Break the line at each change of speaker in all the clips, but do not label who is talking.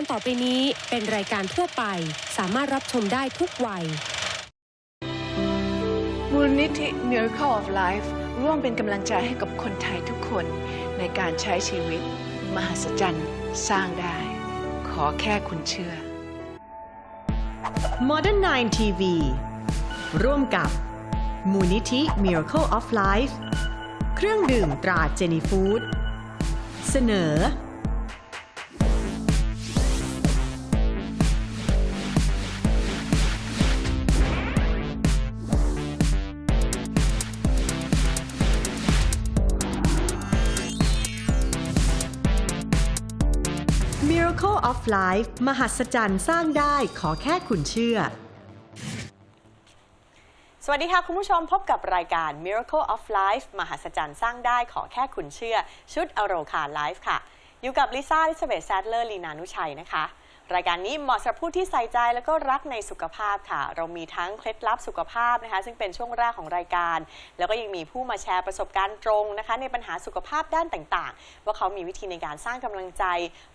การต่อไปนี้เป็นรายการทั่วไป สามารถรับชมได้ทุกวัย
มูลนิธิ Miracle of Life ร่วมเป็นกำลังใจให้กับคนไทยทุกคนในการใช้ชีวิต มหัศจรรย์ สร้างได้ ขอแค่คุณเชื่อ
Modern 9 TV ร่วมกับมูลนิธิ Miracle of Life เครื่องดื่มตราเจนีฟู้ดเสนอ Miracle of Life มหัศจรรย์สร้างได้ขอแค่คุณเชื่อ
สวัสดีค่ะ คุณผู้ชมพบกับรายการ Miracle of Life มหัศจรรย์สร้างได้ขอแค่คุณเชื่อ ชุดอโรคาไลฟ์ค่ะ อยู่กับลิซ่าลิซเบธแซดเลอร์ลีนานุชัยนะคะ รายการนี้เหมาะสำหรับผู้ที่ใส่ใจแล้วก็รักในสุขภาพค่ะ เรามีทั้งเคล็ดลับสุขภาพนะคะ ซึ่งเป็นช่วงแรกของรายการ แล้วก็ยังมีผู้มาแชร์ประสบการณ์ตรงนะคะ ในปัญหาสุขภาพด้านต่างๆ ว่าเขามีวิธีในการสร้างกำลังใจ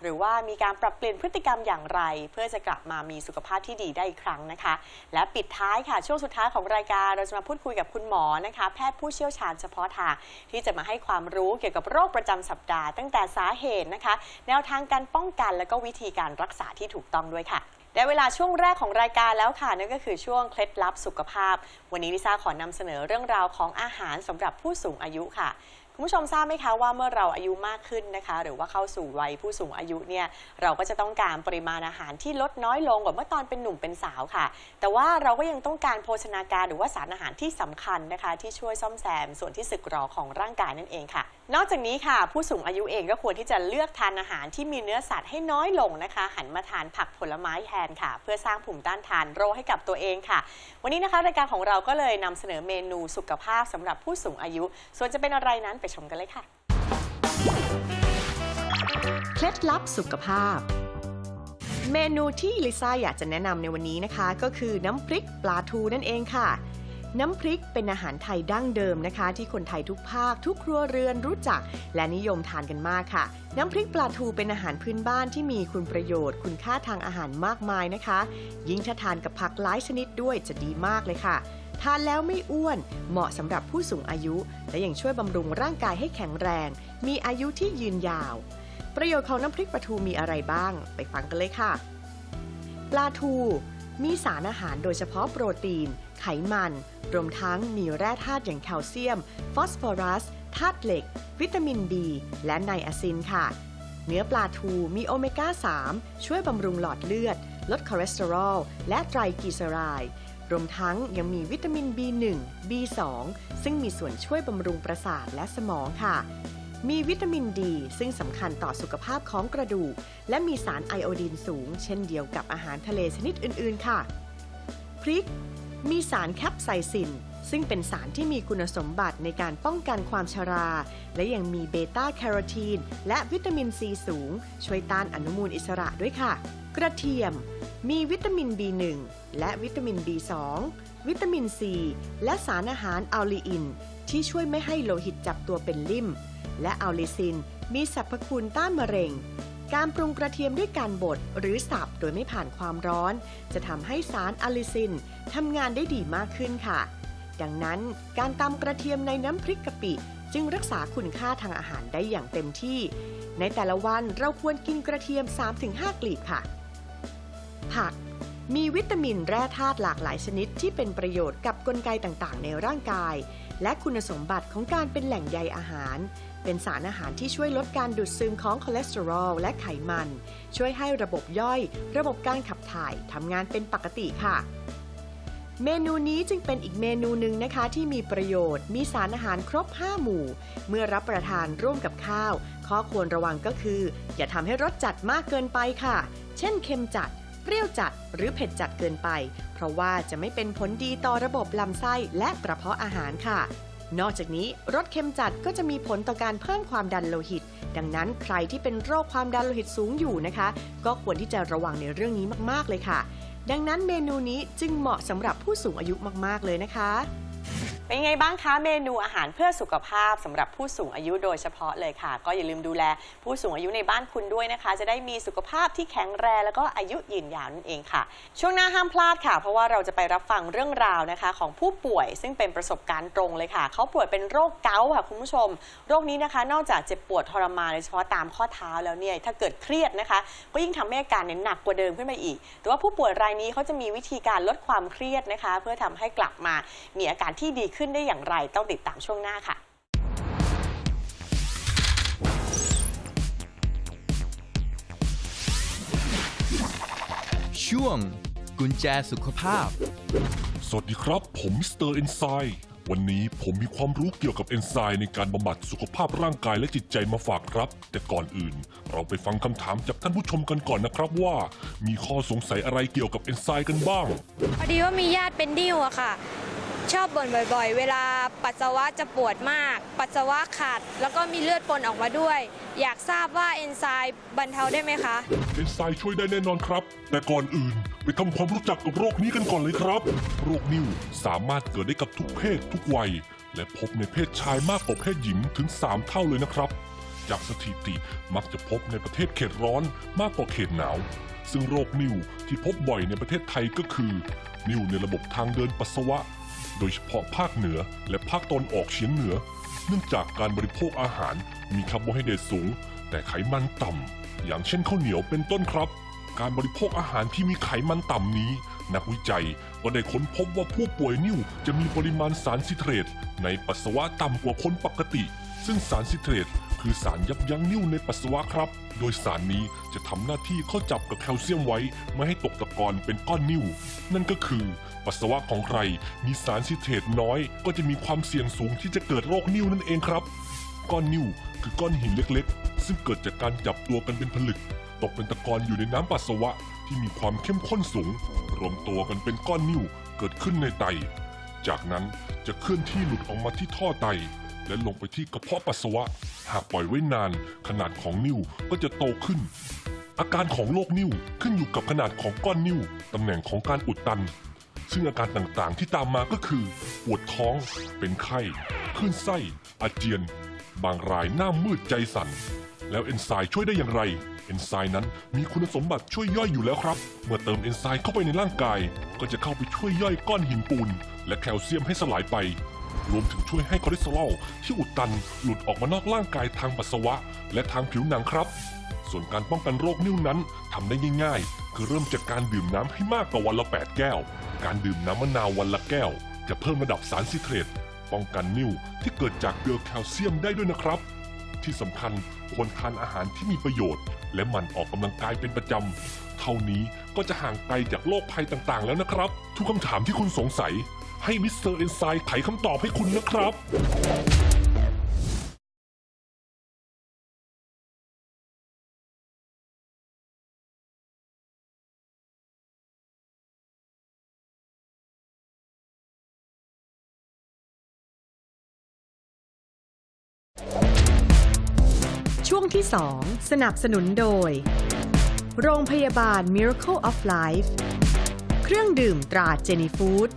หรือว่ามีการปรับเปลี่ยนพฤติกรรมอย่างไร เพื่อจะกลับมามีสุขภาพที่ดีได้อีกครั้งนะคะ และปิดท้ายค่ะช่วงสุดท้ายของรายการเราจะมาพูดคุยกับคุณหมอนะคะ แพทย์ผู้เชี่ยวชาญเฉพาะทางที่จะมาให้ความรู้เกี่ยวกับโรคประจำสัปดาห์ ตั้งแต่สาเหตุนะคะ แนวทางการป้องกันและก็วิธีการรักษาที่ถูกต้องด้วยค่ะได้เวลาช่วงแรกของรายการแล้วค่ะ นั่นก็คือช่วงเคล็ดลับสุขภาพ วันนี้ลิซ่าขอนำเสนอเรื่องราวของอาหารสำหรับผู้สูงอายุค่ะ คุณผู้ชมทราบไหมคะว่าเมื่อเราอายุมากขึ้นนะคะ หรือว่าเข้าสู่วัยผู้สูงอายุเนี่ยเราก็จะต้องการปริมาณอาหารที่ลดน้อยลงกว่าเมื่อตอนเป็นหนุ่มเป็นสาวค่ะ แต่ว่าเราก็ยังต้องการโภชนาการหรือว่าสารอาหารที่สำคัญนะคะ ที่ช่วยซ่อมแซมส่วนที่สึกหรอของร่างกายนั่นเองค่ะ นอกจากนี้ค่ะ ผู้สูงอายุเองก็ควรที่จะเลือกทานอาหารที่มีเนื้อสัตว์ให้น้อยลงนะคะ หันมาทานผักผลไม้แทนค่ะ เพื่อสร้างภูมิต้านทานโรคให้กับตัวเองค่ะ วันนี้นะคะรายการของเราก็เลยนำเสนอเมนูสุขภาพสำหรับผู้สูงอายุ ส่วนจะเป็นอะไรนั้นไปชมกันเลยค่ะ
เคล็ดลับสุขภาพ เมนูที่ลิซ่าอยากจะแนะนำในวันนี้นะคะ ก็คือน้ำพริกปลาทูนั่นเองค่ะ น้ำพริกเป็นอาหารไทยดั้งเดิมนะคะ ที่คนไทยทุกภาค ทุกครัวเรือนรู้จัก และนิยมทานกันมากค่ะ น้ำพริกปลาทูเป็นอาหารพื้นบ้านที่มีคุณประโยชน์ คุณค่าทางอาหารมากมายนะคะ ยิ่งถ้าทานกับผักหลายชนิดด้วยจะดีมากเลยค่ะ ทานแล้วไม่อ้วน เหมาะสำหรับผู้สูงอายุ และยังช่วยบำรุงร่างกายให้แข็งแรง มีอายุที่ยืนยาว ประโยชน์ของน้ำพริกปลาทูมีอะไรบ้าง ไปฟังกันเลยค่ะ ปลาทู มีสารอาหารโดยเฉพาะโปรตีน ไขมัน รวมทั้งมีแร่ธาตุอย่างแคลเซียม ฟอสฟอรัส ธาตุเหล็ก วิตามิน B และไนอาซินค่ะ เนื้อปลาทูมีโอเมก้า 3 ช่วยบำรุงหลอดเลือด ลดคอเลสเตอรอล และไตรกลีเซอไรด์ รวมทั้งยังมีวิตามิน B1 B2 ซึ่งมีส่วนช่วยบำรุงประสาทและสมองค่ะ มีวิตามินดีซึ่งสำคัญต่อสุขภาพของกระดูก และมีสารไอโอดีนสูง เช่นเดียวกับอาหารทะเลชนิดอื่น ๆ ค่ะ พริก มีสารแคปไซซิน ซึ่งเป็นสารที่มีคุณสมบัติในการป้องกันความชรา และยังมีเบต้าแคโรทีน และวิตามินซีสูง ช่วยต้านอนุมูลอิสระด้วยค่ะ กระเทียม มีวิตามิน B1 และวิตามิน B2 วิตามิน C และสารอาหารอัลลีอิน ที่ช่วยไม่ให้โลหิตจับตัวเป็นลิ่ม และอัลลิซิน มีสรรพคุณต้านมะเร็งการปรุงกระเทียมด้วยการบดหรือสับโดยไม่ผ่านความร้อน จะทำให้สารอัลลิซินทำงานได้ดีมากขึ้นค่ะ ดังนั้นการตำกระเทียมในน้ำพริกกะปิ จึงรักษาคุณค่าทางอาหารได้อย่างเต็มที่ ในแต่ละวันเราควรกินกระเทียม 3-5 กลีบค่ะ ผักมีวิตามินแร่ธาตุหลากหลายชนิดที่เป็นประโยชน์กับกลไกต่างๆ ในร่างกาย และคุณสมบัติของการเป็นแหล่งใยอาหาร เป็นสารอาหารที่ช่วยลดการดูดซึมของคอเลสเตอรอลและไขมัน ช่วยให้ระบบย่อย ระบบการขับถ่ายทำงานเป็นปกติค่ะ เมนูนี้จึงเป็นอีกเมนูหนึ่งนะคะที่มีประโยชน์ มีสารอาหารครบ 5 หมู่ เมื่อรับประทานร่วมกับข้าว ข้อควรระวังก็คือ อย่าทำให้รสจัดมากเกินไปค่ะ เช่นเค็มจัด เปรี้ยวจัด หรือเผ็ดจัดเกินไป เพราะว่าจะไม่เป็นผลดีต่อระบบลำไส้และกระเพาะอาหารค่ะ นอกจากนี้รสเค็มจัดก็จะมีผลต่อการเพิ่มความดันโลหิต ดังนั้นใครที่เป็นโรคความดันโลหิตสูงอยู่นะคะ ก็ควรที่จะระวังในเรื่องนี้มากๆเลยค่ะ ดังนั้นเมนูนี้จึงเหมาะสำหรับผู้สูงอายุมาก ๆ เลยนะคะ
เป็นไงบ้างคะเมนูอาหารเพื่อสุขภาพสำหรับผู้สูงอายุโดยเฉพาะเลยค่ะ ก็อย่าลืมดูแลผู้สูงอายุในบ้านคุณด้วยนะคะ จะได้มีสุขภาพที่แข็งแรงแล้วก็อายุยืนยาวนั่นเองค่ะ ช่วงหน้าห้ามพลาดค่ะ เพราะว่าเราจะไปรับฟังเรื่องราวนะคะ ของผู้ป่วยซึ่งเป็นประสบการณ์ตรงเลยค่ะ เขาป่วยเป็นโรคเกาต์ค่ะคุณผู้ชม โรคนี้นะคะ นอกจากเจ็บปวดทรมานโดยเฉพาะตามข้อเท้าแล้วเนี่ยถ้าเกิดเครียดนะคะ ก็ยิ่งทำให้อาการเนี่ยหนักกว่าเดิมขึ้นไปอีก แต่ว่าผู้ป่วยรายนี้เขาจะมีวิธีการลดความเครียดนะคะ เพื่อทำให้กลับมามีอาการที่ดีขึ้นได้อย่างไรต้องติดตามช่วงหน้าค่ะ
ช่วง กุญแจสุขภาพ
สวัสดีครับ ผมมิสเตอร์เอนไซม์วันนี้ผมมีความรู้เกี่ยวกับเอนไซม์ในการบำบัดสุขภาพร่างกายและจิตใจมาฝากครับ แต่ก่อนอื่น เราไปฟังคำถามจากท่านผู้ชมกันก่อนนะครับว่า มีข้อสงสัยอะไรเกี่ยวกับเอนไซม์กันบ้าง
พอดีว่ามีญาติเป็นดิ้วอะค่ะ ชอบบ่นบ่อย ๆ เวลาปัสสาวะจะปวดมาก ปัสสาวะขาดแล้วก็มีเลือดปนออกมาด้วย อยากทราบว่าเอนไซม์บรรเทาได้ไหมคะ
เอนไซม์ช่วยได้แน่นอนครับ แต่ก่อนอื่น ไปทำความรู้จักกับโรคนี้กันก่อนเลยครับ โรคนิ่วสามารถเกิดได้กับทุกเพศทุกวัย และพบในเพศชายมากกว่าเพศหญิงถึง 3 เท่าเลยนะครับ จากสถิติมักจะพบในประเทศเขตร้อนมากกว่าเขตหนาว ซึ่งโรคนิ่วที่พบบ่อยในประเทศไทยก็คือ นิ่วในระบบทางเดินปัสสาวะ โดยเฉพาะภาคเหนือและภาคตอนออกเฉียงเหนือ เนื่องจากการบริโภคอาหารมีคาร์โบไฮเดรตสูง แต่ไขมันต่ำ อย่างเช่นข้าวเหนียวเป็นต้นครับ การบริโภคอาหารที่มีไขมันต่ำนี้ นักวิจัยก็ได้ค้นพบว่าผู้ป่วยนิ่วจะมีปริมาณสารซิเทรตในปัสสาวะต่ำกว่าคนปกติ ซึ่งสารซิเทรต คือสารยับยั้งนิ่วในปัสสาวะครับ โดยสารนี้จะทำหน้าที่เข้าจับกับแคลเซียมไว้ ไม่ให้ตกตะกอนเป็นก้อนนิ่ว นั่นก็คือปัสสาวะของใคร มีสารซิเทตน้อย ก็จะมีความเสี่ยงสูงที่จะเกิดโรคนิ่วนั่นเองครับ ก้อนนิ่วคือก้อนหินเล็กๆ ซึ่งเกิดจากการจับตัวกันเป็นผลึก ตกเป็นตะกอนอยู่ในน้ำปัสสาวะที่มีความเข้มข้นสูง รวมตัวกันเป็นก้อนนิ่วเกิดขึ้นในไต จากนั้นจะเคลื่อนที่หลุดออกมาที่ท่อไต และลงไปที่กระเพาะปัสสาวะ หากปล่อยไว้นาน ขนาดของนิ่วก็จะโตขึ้น อาการของโรคนิ่วขึ้นอยู่กับขนาดของก้อนนิ่วตำแหน่งของการอุดตัน ซึ่งอาการต่างๆที่ตามมาก็คือปวดท้อง เป็นไข้คลื่นไส้ อาเจียน บางรายหน้ามืดใจสั่น แล้วเอนไซม์ช่วยได้อย่างไร เอนไซม์นั้นมีคุณสมบัติช่วยย่อยอยู่แล้วครับ เมื่อเติมเอนไซม์เข้าไปในร่างกาย ก็จะเข้าไปช่วยย่อยก้อนหินปูน และแคลเซียมให้สลายไป รวมถึงช่วยให้คอเลสเตอรอลที่อุดตันหลุดออกมานอกร่างกายทางปัสสาวะ และทางผิวหนังครับ ส่วนการป้องกันโรคนิ่วนั้นทำได้ง่ายๆ คือเริ่มจากการดื่มน้ำให้มากกว่าวันละ 8 แก้ว การดื่มน้ำมะนาววันละแก้ว จะเพิ่มระดับสารซิเทรตป้องกันนิ่วที่เกิดจากเกลือแคลเซียมได้ด้วยนะครับ ที่สำคัญควรทานอาหารที่มีประโยชน์ และหมั่นออกกำลังกายเป็นประจำ เท่านี้ก็จะห่างไกลจากโรคภัยต่างๆ แล้วนะครับ ทุกคำถามที่คุณสงสัย ให้มิสเตอร์เอนไซม์ไขคำตอบให้คุณนะครับ
ช่วงที่ 2 สนับสนุนโดย โรงพยาบาล Miracle of Life เครื่องดื่มตราเจนีฟู้ด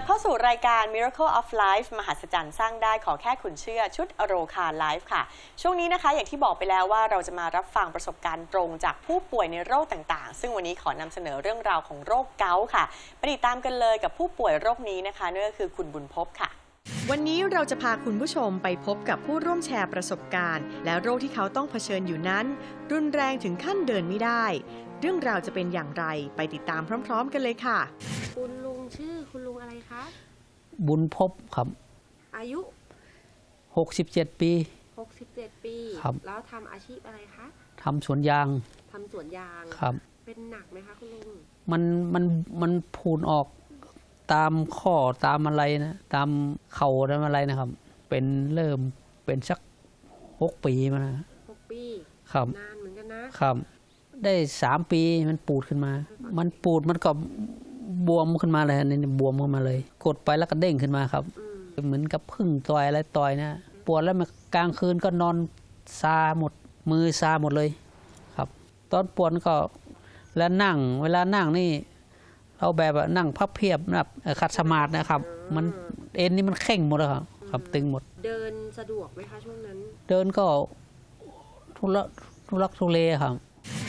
ลับเข้าสู่รายการ Miracle of Life มหัศจรรย์สร้างได้ขอแค่คุณเชื่อชุดอโรคาไลฟ์ค่ะ ช่วงนี้นะคะอย่างที่บอกไปแล้วว่าเราจะมารับฟังประสบการณ์ตรงจากผู้ป่วยในโรคต่างๆ ซึ่งวันนี้ขอนำเสนอเรื่องราวของโรคเกาต์ค่ะไปติดตามกันเลยกับผู้ป่วยโรคนี้นะคะนั่นก็คือคุณบุญพบค่ะ
วันนี้เราจะพาคุณผู้ชมไปพบกับผู้ร่วมแชร์ประสบการณ์ และโรคที่เขาต้องเผชิญอยู่นั้น รุนแรงถึงขั้นเดินไม่ได้ เรื่องราวจะเป็นอย่างไรไปติดตามพร้อม ๆ กันเลยค่ะ
คุณลุงชื่อคุณลุงอะไรคะ
บุญพบครับ
อายุ
67 ปี
67 ปี
ครับ
แล้วทำอาชีพอะไรคะ
ทำสวนยาง
ทำสวนยาง
ครับ
เป็นหนักไหมคะคุณลุง
มันมันมันพูนออกตามข้อตามอะไรนะตามเข่าตามอะไรนะครับ เป็นเริ่มเป็นสักหกปีมานะ
6 ปี
ครับ
นานเหมือนกันนะ
ครับ ได้สามปีมันปูดขึ้นมา มันปูดมันก็บวมขึ้นมาเลยฮะนี่บวมขึ้นมาเลย กดไปแล้วก็เด้งขึ้นมาครับ
อืม
เหมือนกับพึ่งต่อยอะไรต่อยนะปวดแล้วมากลางคืนก็นอนซาหมดมือซาหมดเลยครับ ตอนปวดก็แล้วนั่ง เวลานั่งนี่เอาแบบว่านั่งพับเพียบแบบเอ่อขัดสมาธินะครับ มันเอ็นนี่มันเข่งหมดแล้วครับครับตึงหมด
เดินสะดวกไหมคะช่วงนั้น
เดินก็ทุลักทุลักทุเลครับ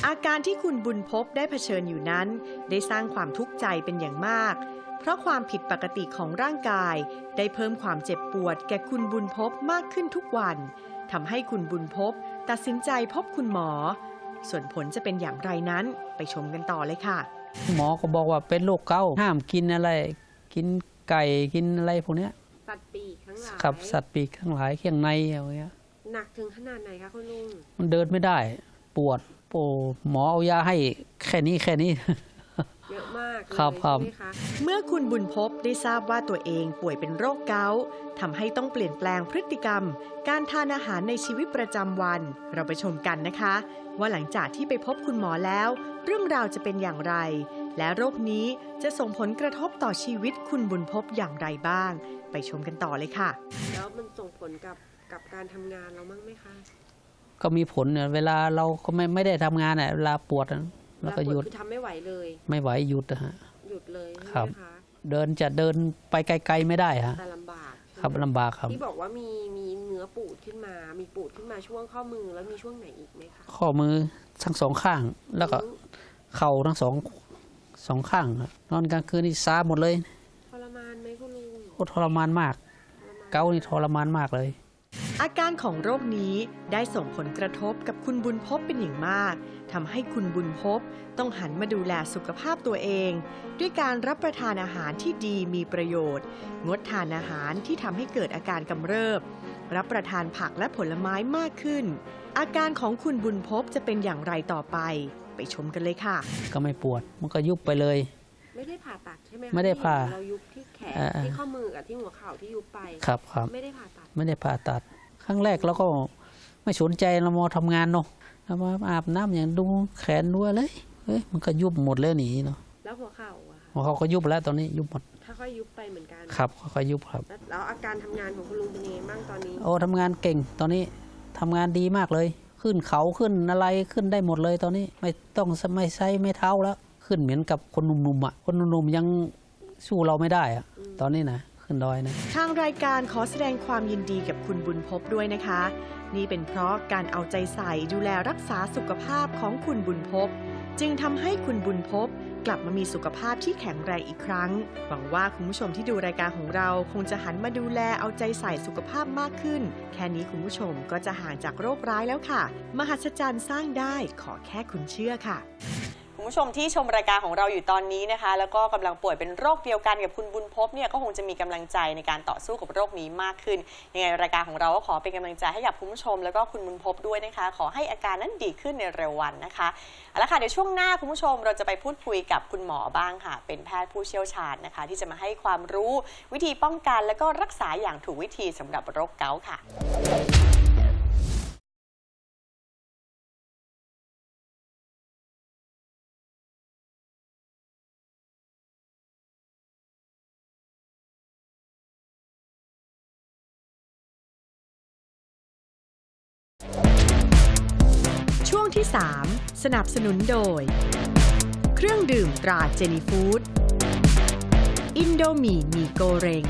อาการที่คุณบุญพบได้เผชิญอยู่นั้น ได้สร้างความทุกข์ใจเป็นอย่างมาก เพราะความผิดปกติของร่างกาย ได้เพิ่มความเจ็บปวดแก่คุณบุญพบมากขึ้นทุกวันทำให้คุณบุญพบตัดสินใจพบคุณหมอ ส่วนผลจะเป็นอย่างไรนั้นไปชมกันต่อเลยค่ะ
หมอก็บอกว่าเป็นโรคเกาต์ห้ามกินอะไร กินไก่กินอะไรพวกเนี้ย
สัตว์ปีกทั้งหลาย
ขับสัตว์ปีกทั้งหลายเครื่องในอะไรเงี้ย
หนักถึงขนาดไหนคะคุณลุง
มันเดินไม่ได้ปวด โอ้หมอเอายาให้แค่นี้แค่นี้
เยอะมากเลย
ครับครับ
ใช่ไหมคะ
เมื่อคุณบุญพบได้ทราบว่าตัวเองป่วยเป็นโรคเกาต์ทำให้ต้องเปลี่ยนแปลงพฤติกรรม การทานอาหารในชีวิตประจำวัน เราไปชมกันนะคะ ว่าหลังจากที่ไปพบคุณหมอแล้ว เรื่องราวจะเป็นอย่างไร และโรคนี้จะส่งผลกระทบต่อชีวิตคุณบุญพบอย่างไรบ้าง ไปชมกันต่อเลยค่ะ
แล้วมันส่งผลกับกับการทำงานเรามั้งไหมคะ
ก็มีผลเนี่ยเวลาเราก็ไม่ไม่ได้ทำงานอะเวลาปวดอะแล้วก็หยุด
คือทำไม่ไหวเลย
ไม่ไหวหยุดนะฮะ
หยุดเลยใช่
ครับ
ไหมคะ
เดินจะเดินไปไกล ๆไม่ได้ฮะ
แต่ลำบากใช่ไหม
ครับลำบากครับ
ที่บอกว่ามีมีเนื้อปูดขึ้นมา มีปูดขึ้นมาช่วงข้อมือแล้วมีช่วงไหนอีกไหมคะ
ข้อมือทั้งสองข้าง แล้วก็
อืม
เข่าทั้งสองสองข้างครับนอนกลางคืนนี่ซาหมดเลย
ทรมานไหมคุณลุง
โคตรทรมานมาก
ทรมน
เกานี่ทรมานมากเลย
อาการของโรคนี้ได้ส่งผลกระทบกับคุณบุญพบเป็นอย่างมากทำให้คุณบุญพบต้องหันมาดูแลสุขภาพตัวเอง ด้วยการรับประทานอาหารที่ดีมีประโยชน์ งดทานอาหารที่ทำให้เกิดอาการกำเริบ รับประทานผักและผลไม้มากขึ้น อาการของคุณบุญพบจะเป็นอย่างไรต่อไป ไปชมกันเลยค่ะ
ก็ไม่ปวดมันก็ยุบไปเลย
ไม่ได้ผ่าตัดใช่ไหมคะ
ไม่ได้ผ่า
ที่เรายุบที่แขน
อ่า
ที่ข้อมือกับที่หัวเข่าที่ยุบไป
ครับครับ
ไม่ได้ผ่าตัด
ไม่ได้ผ่าตัดค รั้งแรกเราก็ไม่สนใจเรามาทำงานเนาะเรามาอาบน้ำอย่างดูแขนดูอะไรเฮ้ยมันก็ยุบหมดแล้วหนีเนาะ
แล้วหัวเข่าอะคะ
หัวเขาก็ยุบแล้วตอนนี้ยุบหมด
ถ้าค่อยยุบไปเหมือนกัน
ครับค่อยๆยุบครับ
แล้วแล้วอาการทำงานของคุณลุงเป็นยังไงบ้างตอนนี้
โอ้ทำงานเก่งตอนนี้ทำงานดีมากเลย ขึ้นเขาขึ้นอะไรขึ้นได้หมดเลยตอนนี้ไม่ต้องไม่ใช้ไม่เท้าแล้ว ขึ้นเหมือนกับคนหนุ่มๆอะคนหนุ่มๆยังสู้เราไม่ได้อะตอนนี้นะ ขึ้นดอยนะ
ทางรายการขอแสดงความยินดีกับคุณบุญพบด้วยนะคะ นี่เป็นเพราะการเอาใจใส่ดูแลรักษาสุขภาพของคุณบุญพบ จึงทำให้คุณบุญพบกลับมามีสุขภาพที่แข็งแรงอีกครั้ง หวังว่าคุณผู้ชมที่ดูรายการของเรา คงจะหันมาดูแลเอาใจใส่สุขภาพมากขึ้น แค่นี้คุณผู้ชมก็จะห่างจากโรคร้ายแล้วค่ะ มหัศจรรย์สร้างได้ขอแค่คุณเชื่อค่ะ
คุณผู้ชมที่ชมรายการของเราอยู่ตอนนี้นะคะ แล้วก็กำลังป่วยเป็นโรคเดียวกันกับคุณบุญพบเนี่ยก็คงจะมีกำลังใจในการต่อสู้กับโรคนี้มากขึ้นยังไงรายการของเราก็ขอเป็นกำลังใจให้กับคุณผู้ชม แล้วก็คุณบุญพบด้วยนะคะ ขอให้อาการนั้นดีขึ้นในเร็ววันนะคะเอาละค่ะเดี๋ยวช่วงหน้าคุณผู้ชมเราจะไปพูดคุยกับคุณหมอบ้างค่ะ เป็นแพทย์ผู้เชี่ยวชาญนะคะ ที่จะมาให้ความรู้วิธีป้องกัน แล้วก็รักษาอย่างถูกวิธีสำหรับโรคเกาต์ค่ะ
วงที่ 3 สนับสนุนโดย เครื่องดื่มตราเจนีฟู้ด อินโดมีมีโกเรง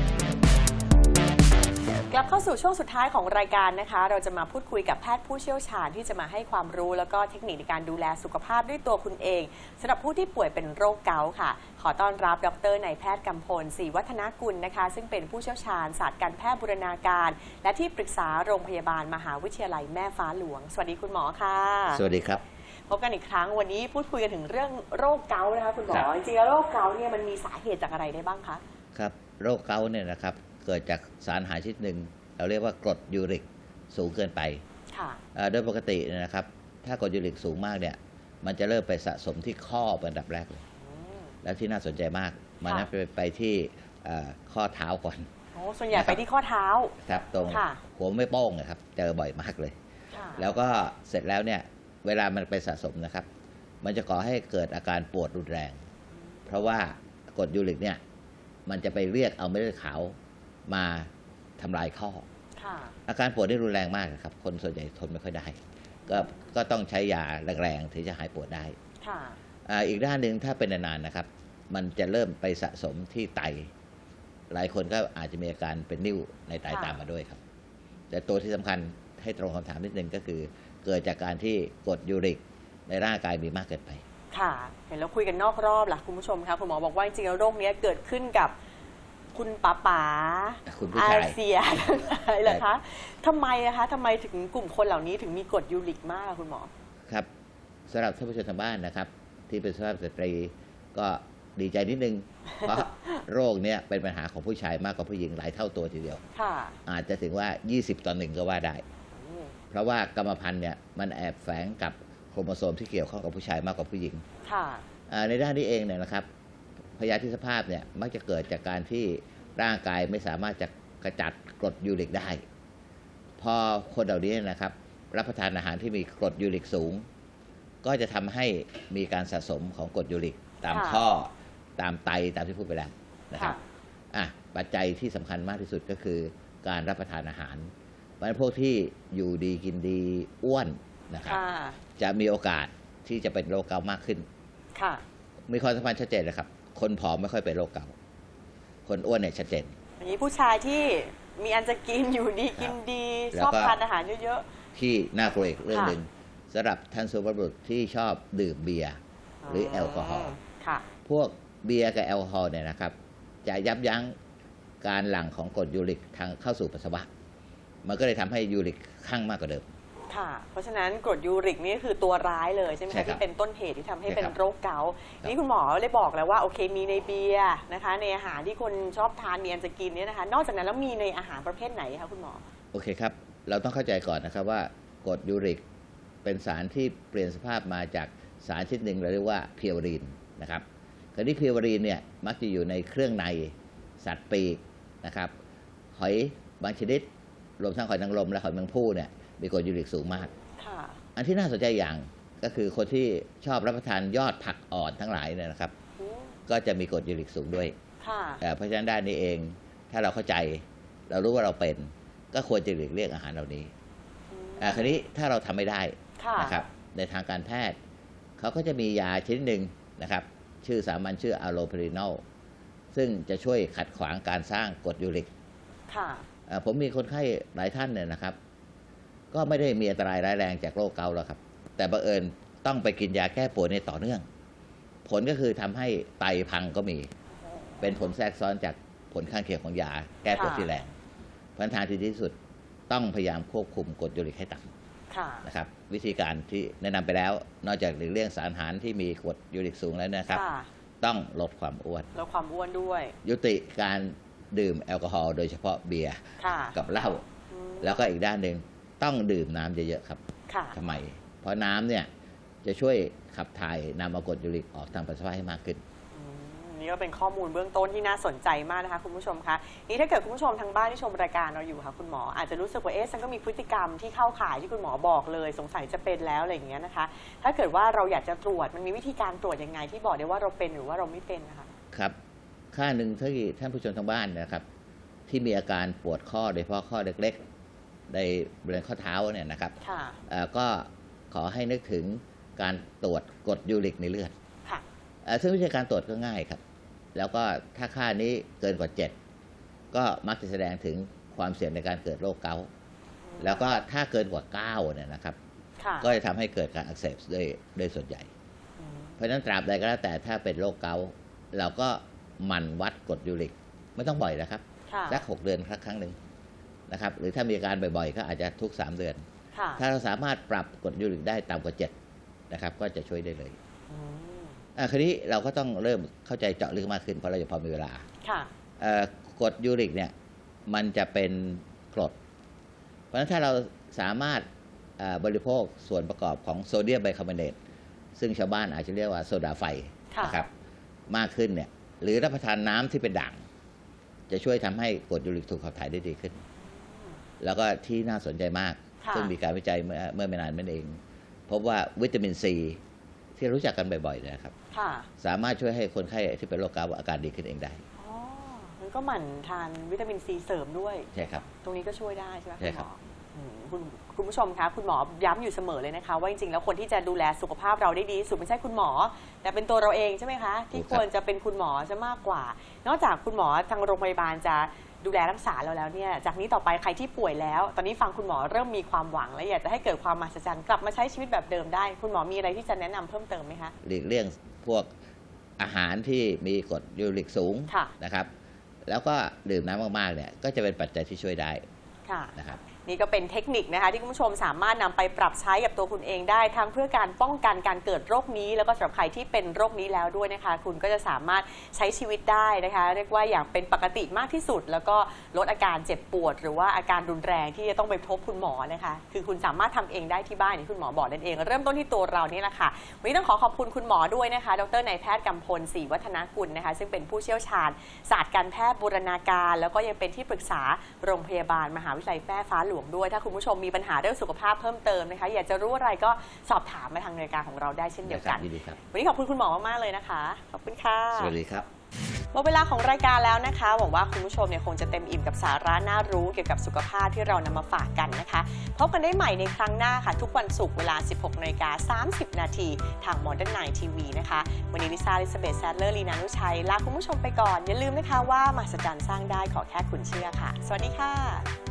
กลับเข้าสู่ช่วงสุดท้ายของรายการนะคะ เราจะมาพูดคุยกับแพทย์ผู้เชี่ยวชาญที่จะมาให้ความรู้ แล้วก็เทคนิคในการดูแลสุขภาพด้วยตัวคุณเองสำหรับผู้ที่ป่วยเป็นโรคเกาต์ค่ะ ขอต้อนรับดรนายแพทย์กำพลศรีวัฒนากุลนะคะ ซึ่งเป็นผู้เชี่ยวชาญศาสตร์การแพทย์บูรณาการ และที่ปรึกษาโรงพยาบาลมหาวิทยาลัยแม่ฟ้าหลวง สวัสดีคุณหมอค่ะ
สวัสดีครับ
พบกันอีกครั้งวันนี้พูดคุยกันถึงเรื่องโรคเกาต์นะคะคุณหมอ
ครับ
จริงๆแล้วโรคเกาต์เนี่ยมันมีสาเหตุจากอะไรได้บ้างคะ
ครับโรคเกาต์เนี่ยนะครับ เกิดจากสารอาหารชนิดหนึ่ง เราเรียกว่ากรดยูริกสูงเกินไป
ค่ะ
เอ่อโดยปกติเนยนะครับ ถ้ากรดยูริกสูงมากเนี่ย มันจะเริ่มไปสะสมที่ข้อเป็นอันดับแรกเลย แล้วที่น่าสนใจมาก มันนะไปไปที่เอ่อข้อเท้าก่อน
โอ้ส่วนใหญ่ไปที่ข้อเท้า
ครับตรง
ค่ะ
หัวไม่โป้งนะครับ เจอบ่อยมากเลย
ค่ะ
แล้วก็เสร็จแล้วเนี่ย เวลามันไปสะสมนะครับ มันจะก่อให้เกิดอาการปวดรุนแรง เพราะว่ากรดยูริกเนี่ย มันจะไปเรียกเอาเม็ดเลือดขาว มาทำลายข้อ
ค่ะ
อาการปวดนี่รุนแรงมากนะครับ คนส่วนใหญ่ทนไม่ค่อยได้ ก็ก็ต้องใช้ยาแรงๆถึงจะหายปวดได้
ค่ะ
อ่าอีกด้านหนึ่งถ้าเป็นนานๆนะครับ มันจะเริ่มไปสะสมที่ไต หลายคนก็อาจจะมีอาการเป็นนิ่วในไต
ค่ะ
ตามมาด้วยครับ แต่ตัวที่สำคัญให้ตรงคำถามนิดนึงก็คือ เกิดจากการที่กรดยูริกในร่างกายมีมากเกินไป
ค่ะ เห็นแล้วคุยกันนอกรอบล่ะคุณผู้ชมคะคุณหมอบอกว่าจริงๆแล้วโรคเนี้ยเกิดขึ้นกับ คุณป๋าป๋า
คุณผู้
อา
ชาย
เซียทั้งหลายเหรอคะทำไมอะคะทำไมถึงกลุ่มคนเหล่านี้ถึงมีกรดยูริกมากอะคุณหมอ
ครับสำหรับท่านผู้ชมทางบ้านนะครับ ที่เป็นสุภาพสตรีก็ดีใจนิดนึง เพราะโรคเนี้ยเป็นปัญหาของผู้ชายมากกว่าผู้หญิงหลายเท่าตัวทีเดียว
ค่ะ
อาจจะถึงว่า 20 ต่อหนึ่งก็ว่าได้
อืม
เพราะว่ากรรมพันธุ์เนี่ยมันแอบแฝงกับโครโมโซมที่เกี่ยวข้องกับผู้ชายมากกว่าผู้หญิง
ค่ะ
อ่าในด้านนี้เองเนี่ยนะครับพยาธิสภาพเนี่ยมักจะเกิดจากการที่ ร่างกายไม่สามารถจะกระจัดกรดยูริกได้ พอคนเหล่านี้นะครับ รับประทานอาหารที่มีกรดยูริกสูง ก็จะทำให้มีการสะสมของกรดยูริก ตาม
ค่ะ
ข้อตามไตตามที่พูดไปแล้วนะครับ
ค่ะ
อะปัจจัยที่สำคัญมากที่สุดก็คือการรับประทานอาหารเพราะฉะนั้นพวกที่อยู่ดีกินดีอ้วนนะครับ
ค่ะ
จะมีโอกาสที่จะเป็นโรคเกาต์มากขึ้น
ค่ะ
มีความสัมพันธ์ชัดเจนเลยครับ คนผอมไม่ค่อยเป็นโรคเกาต์ คนอ้วนเนี่ยชัดเจน
อันนี้ผู้ชายที่มีอันจะกินอยู่ดีกินดี
แล้ว
ชอบ
ก็
ทานอาหารเยอะ
ที่น่ากลัวอีกเรื่อง
ค่ะ
หนึ่งสำหรับท่านสุภาพบุรุษที่ชอบดื่มเบียร์
ๆ
หรือแอลกอฮอล์
ค่ะ
พวกเบียร์กับแอลกอฮอล์เนี่ยนะครับ จะยับยั้งการหลั่งของกรดยูริกทางเข้าสู่ปัสสาวะ มันก็เลยทำให้ยูริกข้างมากกว่าเดิม
ค่ะ เพราะฉะนั้นกรดยูริกนี่คือตัวร้ายเลยใช่ไหม
ใช่
คะ
ครับ
ที่เป็นต้นเหตุที่ทำให้
ใช่
เป็น
ครับ
โรคเกาต์
ครับ
นี่คุณหมอเลยบอกแล้วว่าโอเคมีในเบียร์นะคะ ในอาหารที่คนชอบทานมีอันจะกินเนี่ยนะคะ นอกจากนั้นแล้วมีในอาหารประเภทไหนคะคุณหมอ
โอเคครับ เราต้องเข้าใจก่อนนะครับว่ากรดยูริกเป็นสารที่เปลี่ยนสภาพมาจากสารชนิดหนึ่งเราเรียกว่าเพียวรีนนะครับคราวนี้เพียวรีนเนี่ยมักจะอยู่ในเครื่องในสัตว์ปีกนะครับ หอยบางชนิดรวมทั้งหอยนางรมและหอยแมงผู้เนี่ย มีกรดยูริกสูงมาก
ค่ะ
อันที่น่าสนใจอย่างก็คือคนที่ชอบรับประทานยอดผักอ่อนทั้งหลายเนี่ยนะครับ
อืม
ก็จะมีกรดยูริกสูงด้วย
ค่ะ
เอ่อเพราะฉะนั้นด้านนี้เองถ้าเราเข้าใจ เรารู้ว่าเราเป็น ก็ควรจะหลีกเลี่ยงอาหารเหล่านี้อ่าคราวนี้ถ้าเราทำไม่ได้
ค่ะ
นะครับ ในทางการแพทย์เขาก็จะมียาชนิดหนึ่งนะครับ ชื่อสามัญชื่ออะโลเพรินอลซึ่งจะช่วยขัดขวางการสร้างกรดยูริก
ค่ะ
อ่าผมมีคนไข้หลายท่านเนี่ยนะครับ ก็ไม่ได้มีอันตรายร้ายแรงจากโรคเกาต์แล้วครับ แต่บังเอิญต้องไปกินยาแก้ปวดในต่อเนื่อง ผลก็คือทำให้ไตพังก็มี เป็นผลแทรกซ้อนจากผลข้างเคียงของยาแก้ปวด
ค่ะ
ที่แรงเพราะฉะนั้นทางที่ดีที่สุดต้องพยายามควบคุมกรดยูริกให้ต่
ค่ะำ
นะครับ วิธีการที่แนะนำไปแล้ว นอกจากหลีกเลี่ยงสารอาหารที่มีกรดยูริกสูงแล้วนะครับ
ค่ะ
ต้องลดความอ้วน
ลดความอ้วนด้วย
ยุติการดื่มแอลกอฮอล์โดยเฉพาะเบียร์
ค่ะ
กับเหล้า
อืม
แล้วก็อีกด้านหนึ่ง ต้องดื่มน้ำเยอะๆครับ
ค่ะ
ทำไม เพราะน้ำเนี่ยจะช่วยขับถ่ายนำเอากรดยูริกออกทางปัสสาวะให้มากขึ้น
อืมนี่ก็เป็นข้อมูลเบื้องต้นที่น่าสนใจมากนะคะคุณผู้ชมคะนี่ถ้าเกิดคุณผู้ชมทางบ้านที่ชมรายการเราอยู่ค่ะคุณหมออาจจะรู้สึกว่าเอ๊ะฉันก็มีพฤติกรรมที่เข้าข่ายที่คุณหมอบอกเลย สงสัยจะเป็นแล้วอะไรอย่างเงี้ยนะคะ ถ้าเกิดว่าเราอยากจะตรวจมันมีวิธีการตรวจยังไงที่บอกได้ว่าเราเป็นหรือว่าเราไม่เป็นนะคะ
ครับค่าหนึ่งที่ท่านผู้ชมทางบ้านนะครับ ที่มีอาการปวดข้อโดยเฉพาะข้อเล็กๆ ในบริเวณข้อเท้าเนี่ยนะครับ
ค่ะ
เอ่อก็ขอให้นึกถึงการตรวจกรดยูริกในเลือด
ค่ะ
เอ่อซึ่งวิธีการตรวจก็ง่ายครับ แล้วก็ถ้าค่านี้เกินกว่า 7 ก็มักจะแสดงถึงความเสี่ยงในการเกิดโรคเกาต์แล้วก็ถ้าเกินกว่า 9 เนี่ยนะครับ
ค่ะ
ก็จะทำให้เกิดการอักเสบโดยโดยส่วนใหญ่
อืม
เพราะฉะนั้นตราบใดก็แล้วแต่ถ้าเป็นโรคเกาต์เราก็หมั่นวัดกรดยูริก ไม่ต้องบ่อยนะครับ
ค่ะ
สักหกเดือนครั้งครั้งหนึ่ง นะครับหรือถ้ามีอาการบ่อยๆ ก็อาจจะทุก 3 เดือน
ค่ะ
ถ้าเราสามารถปรับกรดยูริกได้ต่ำกว่า7นะครับก็จะช่วยได้เลย
อืม
อะคราวนี้เราก็ต้องเริ่มเข้าใจเจาะลึกมากขึ้นเพราะเราจะพอมีเวลา
ค่ะ
เอ่อกรดยูริกเนี่ยมันจะเป็นกรด เพราะฉะนั้นถ้าเราสามารถเอ่อบริโภคส่วนประกอบของโซเดียมไบคาร์บอเนตซึ่งชาวบ้านอาจจะเรียกว่าโซดาไฟ
ค่ะ
นะครับมากขึ้นเนี่ยหรือรับประทานน้ำที่เป็นด่าง จะช่วยทำให้กรดยูริกถูกขับถ่ายได้ดีขึ้น แล้วก็ที่น่าสนใจมาก
ค่ะ
ซึ่งมีการวิจัยเมื่อเมื่อไม่นานมานี้เอง พบว่าวิตามินซีที่รู้จักกันบ่อยๆเนยนะครับ
ค่ะ
สามารถช่วยให้คนไข้ที่เป็นโรคเกาต์อาการดีขึ้นเองได้
อ๋อมันก็หมั่นทานวิตามินซีเสริมด้วย
ใช่ครับ
ตรงนี้ก็ช่วยได้ใช่ไหม
ใช่ครับ
ณหมออืมคุณคุณผู้ชมคะคุณหมอย้ำอยู่เสมอเลยนะคะ ว่าจริงๆ แล้วคนที่จะดูแลสุขภาพเราได้ดีที่สุดไม่ใช่คุณหมอ แต่เป็นตัวเราเองใช่ไหมคะ ที่
ถูก
ค
ครับ
วรจะเป็นคุณหมอจะมากกว่า นอกจากคุณหมอทางโรงพยาบาลจะ ดูแลรักษาเราแล้วเนี่ย จากนี้ต่อไปใครที่ป่วยแล้ว ตอนนี้ฟังคุณหมอเริ่มมีความหวัง และอยากจะให้เกิดความมหัศจรรย์กลับมาใช้ชีวิตแบบเดิมได้ คุณหมอมีอะไรที่จะแนะนำเพิ่มเติมไหมคะ
หลีกเลี่ยงพวกอาหารที่มีกรดยูริกสูง
ค่ะ
นะครับ แล้วก็ดื่มน้ำมากๆเนี่ยก็จะเป็นปัจจัยที่ช่วยได้
ค่ะ
นะครับ
นี่ก็เป็นเทคนิคนะคะ ที่คุณผู้ชมสามารถนำไปปรับใช้กับตัวคุณเองได้ ทั้งเพื่อการป้องกันการเกิดโรคนี้ แล้วก็สำหรับใครที่เป็นโรคนี้แล้วด้วยนะคะ คุณก็จะสามารถใช้ชีวิตได้นะคะ เรียกว่าอย่างเป็นปกติมากที่สุด แล้วก็ลดอาการเจ็บปวด หรือว่าอาการรุนแรงที่จะต้องไปพบคุณหมอนะคะ คือคุณสามารถทำเองได้ที่บ้านอย่างที่คุณหมอบอกนั่นเอง เริ่มต้นที่ตัวเรานี่แหละค่ะวันนี้ต้องขอขอบคุณคุณหมอด้วยนะคะ ดรนายแพทย์กำพลศรีวัฒนกุลนะคะ ซึ่งเป็นผู้เชี่ยวชาญศาสตร์การแพทย์บูรณาการ แล้วก็ยังเป็นที่ปรึกษาโรงพยาบาลมหาวิทยาลัยแม่ฟ้าหลวงด้วย ถ้าคุณผู้ชมมีปัญหาเรื่องสุขภาพเพิ่มเติมนะคะ อยากจะรู้อะไรก็สอบถามมาทางรายการของเราได้เช่นเดียวกัน
ยินดีครับ
วันนี้ขอบคุณคุณหมอมากๆเลยนะคะ ขอบคุณค่ะ
สวัสดีครับ
หมดเวลาของรายการแล้วนะคะ หวังว่าคุณผู้ชมเนี่ยคงจะเต็มอิ่มกับสาระน่ารู้เกี่ยวกับสุขภาพที่เรานำมาฝากกันนะคะ พบกันได้ใหม่ในครั้งหน้าค่ะ ทุกวันศุกร์เวลา 16นาฬิกา30 นาทีทาง Modern Night TV นะคะ วันนี้ลิซ่าลิซาเบธแซดเลอร์ลีนานุชัย ลาคุณผู้ชมไปก่อน อย่าลืมนะคะว่า มหัศจรรย์สร้างได้ขอแค่คุณเชื่อค่ะ สวัสดีค่ะ